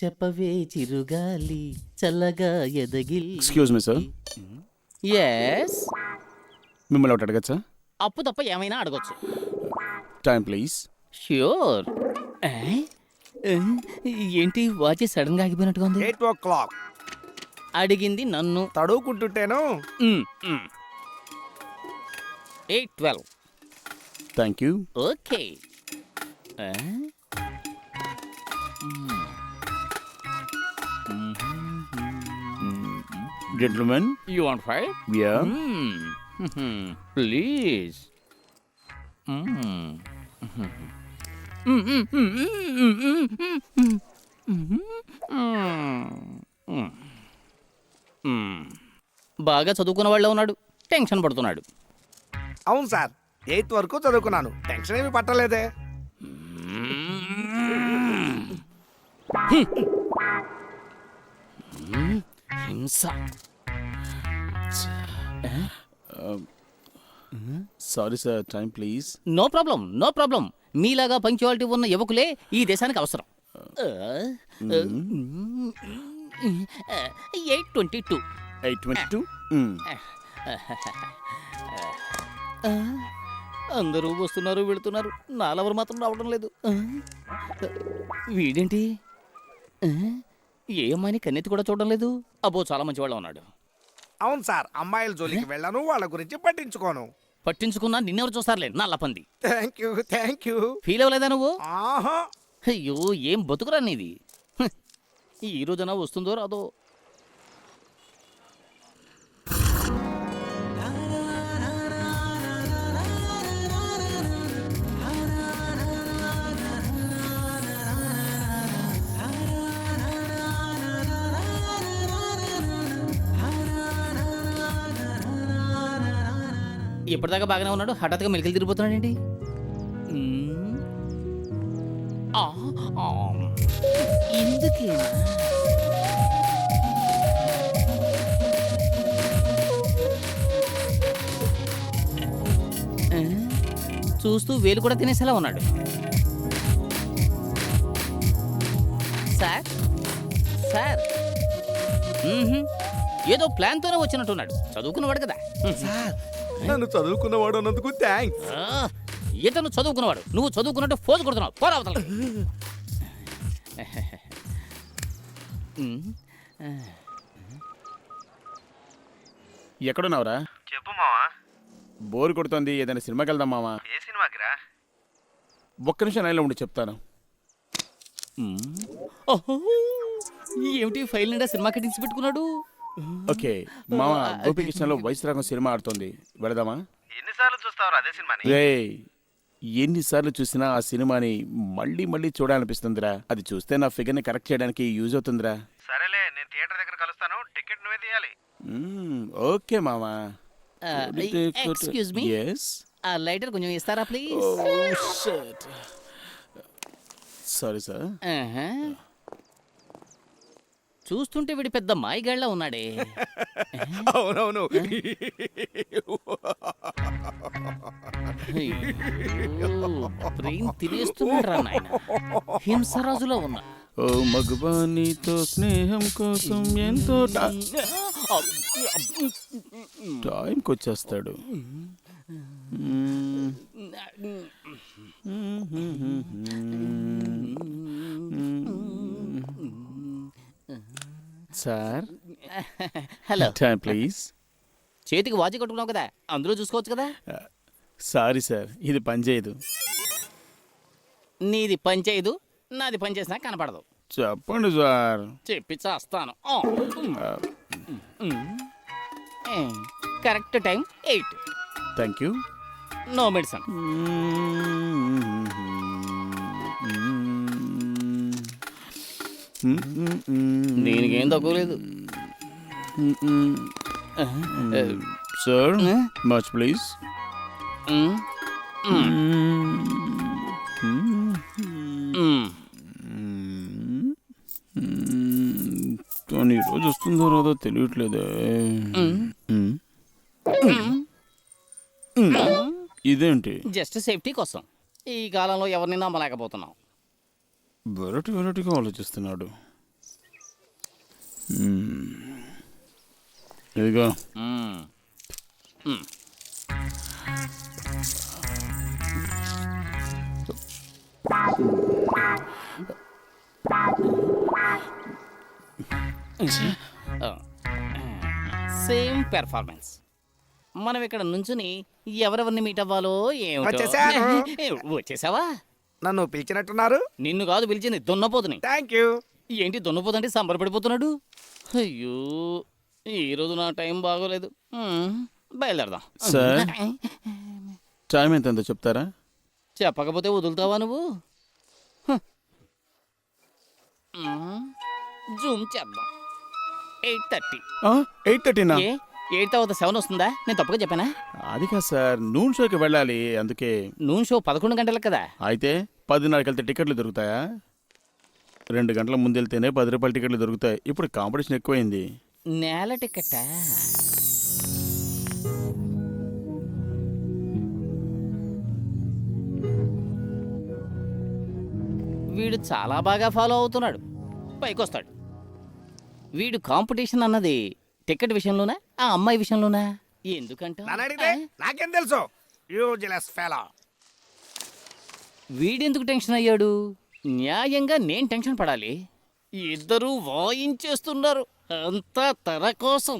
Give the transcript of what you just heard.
చెప్పవే చిరుగాలి చల్లగా ఎదగిల్ ఎక్స్క్యూజ్ మీ సార్ ఎస్ మిమ్మల్ని ఒకటి అడగచ్చా? అప్పు తప్ప ఏమైనా అడగొచ్చు. టైం ప్లీజ్ ష్యూర్ ఏంటి వాచ్ సడన్గా ఆగిపోయినట్టుగా ఉంది? ఎయిట్ ఓ క్లాక్ అడిగింది నన్ను. తడువుకుంటుంటేను eight twelve thank you okay gentlemen you want five yeah Hmm. Please బాగా చదువుకున్న వాళ్ళ ఉన్నాడు. టెన్షన్ పడుతున్నాడు. అవును సార్ ఎయిత్ వరకు చదువుకున్నాను. టెన్షన్ ఏమి పట్టలేదే. హింస. Sorry sir time please no problem no problem మీలాగా పంక్చువాలిటీ ఉన్న యువకులే ఈ దేశానికి అవసరం. Eight twenty two eight twenty two అందరూ వస్తున్నారు వెళుతున్నారు. నాలెవరు మాత్రం రావడం లేదు. ఆ, వీడేంటి? ఆ, ఏ అమ్మాయిని కన్నెత్తి కూడా చూడడం లేదు? అబ్బో చాలా మంచివాళ్ళ ఉన్నాడు అవును సార్ అమ్మాయిల జోలికి వెళ్ళను వాళ్ళ గురించి పట్టించుకోను. పట్టించుకున్నా నిన్నెవరు చూస్తారులే నల్లపంది thank you thank you feel అవ్వలేదా నువ్వు? ఆహా. అయ్యో ఏం బతుకురా నీది? ఈ రోజున వస్తుందో రాదో? ఇప్పటిదాకా బాగానే ఉన్నాడు? హఠాత్తుగా మెలికలు తిరిగిపోతున్నాడండి. ఏంటి ఎందుకేనా? చూస్తూ వేలు కూడా తినేసేలా ఉన్నాడు. సార్? సార్? ఏదో ప్లాన్తోనే వచ్చినట్టున్నాడు. చదువుకున్నవాడు కదా. సార్ నన్ను చదువుకున్నవాడు అన్నందుకు థ్యాంక్స్ ఆ, ఇతను చదువుకున్నవాడు. నువ్వు చదువుకున్నట్టు ఫోజు కొడుతున్నావు. పోరా అవతల ఎక్కడున్నావురా? చెప్పు మావా. బోర్ కొడుతోంది ఏదైనా సినిమాకి వెళ్దాం మావా? ఏ సినిమాకి రా? ఒక్క నిమిషం లైన్లో ఉండి చెప్తాను. ఏమిటి ఫైల్ నిండా సినిమా కటింగ్స్ పెట్టుకున్నాడు? ఓకే. మామ గోపికృష్ణలో వయసురాగం సినిమా ఆడుతోంది. వెళదామా? ఎన్నిసార్లు చూస్తావు అదే సినిమాని? రే ఎన్నిసార్లు చూసినా ఆ సినిమాని మళ్ళీ మళ్ళీ చూడాలనిపిస్తుందిరా. అది చూస్తే నా ఫిగర్ని కరెక్ట్ చేయడానికి యూజ్ అవుతుందిరా. సరేలే నేను థియేటర్ దగ్గర కలుస్తాను. టికెట్ నువ్వే తీయాలి. ఓకే మామా. ఎక్స్క్యూజ్ మీ ఎస్ ఆ లైటర్ కొంచెం ఇస్తారా ప్లీజ్ సారీ సార్ చూస్తుంటే వీడి పెద్ద మాయగాళ్ళ ఉన్నాడే. అవునవును. బ్రెయిన్ తినేస్తున్నాడు రా నాయన. హింసరాజులో ఉన్నా. ఓ మగవానితో స్నేహం కోసం ఎంతో టా- టైంకి వచ్చేస్తాడు మ్మ్. సార్. హలో. టైం ప్లీజ్ చేతికి వాచి కట్టుకున్నావు కదా అందులో చూసుకోవచ్చు కదా? సారీ సార్ ఇది పనిచేయదు నీది పని చేయదు నాది పని చేసినా కనపడదు. చెప్పండి సార్. చెప్పి చేస్తాను. Correct time eight. Thank you no medicine. దీనికేం తక్కువ లేదు. Sir much please. కానీ ఈరోజు వస్తుందో రాదో తెలియట్లేదే. ఇదేంటి? జస్ట్ సేఫ్టీ కోసం. ఈ కాలంలో ఎవరిని నమ్మలేకపోతున్నాం. వెరైటీ వెరైటీగా ఆలోచిస్తున్నాడు. ఇదిగో. సేమ్ పెర్ఫార్మెన్స్ మనం ఇక్కడ నుంచుని ఎవరెవరిని మీట్ అవ్వాలో ఏమిటో. వచ్చేసావా? నన్ను పిలిచినట్టున్నారు? నిన్ను కాదు పిలిచింది దున్నపోతుని. థ్యాంక్ యూ ఏంటి దున్నపోతుంటే సంబరపడిపోతున్నాడు అయ్యో ఈరోజు నా టైం బాగోలేదు. బయలుదేరదాం. సార్ టైం ఎంత ఎంతో చెప్తారా? చెప్పకపోతే వదులుతావా నువ్వు? జూమ్ చేద్దాం. Eight thirty. ఎయిట్ థర్టీనా? ఎయిట్ తర్వాత సెవెన్ వస్తుందా? నేను తప్పుగా చెప్పానా? అది కాదు సార్ నూన్ షోకి వెళ్ళాలి అందుకే. నూనె షో పదకొండు గంటలకు కదా? అయితే పదిన్నరకి వెళ్తే టికెట్లు దొరుకుతాయా? రెండు గంటల ముందు వెళ్తేనే పది రూపాయల టికెట్లు దొరుకుతాయి. ఇప్పుడు కాంపిటీషన్ ఎక్కువైంది. నేల టికెట్టా వీడు చాలా బాగా ఫాలో అవుతున్నాడు. పైకొస్తాడు. వీడు కాంపిటీషన్ అన్నది టికెట్ విషయంలోనా? ఆ అమ్మాయి విషయంలోనా? ఎందుకంట? నన్ను అడిగితే నాకేం తెలుసు? Useless fellow. వీడెందుకు టెన్షన్ అయ్యాడు? న్యాయంగా నేను టెన్షన్ పడాలి. ఇద్దరూ వాయించేస్తున్నారు. అంతా తన కోసం.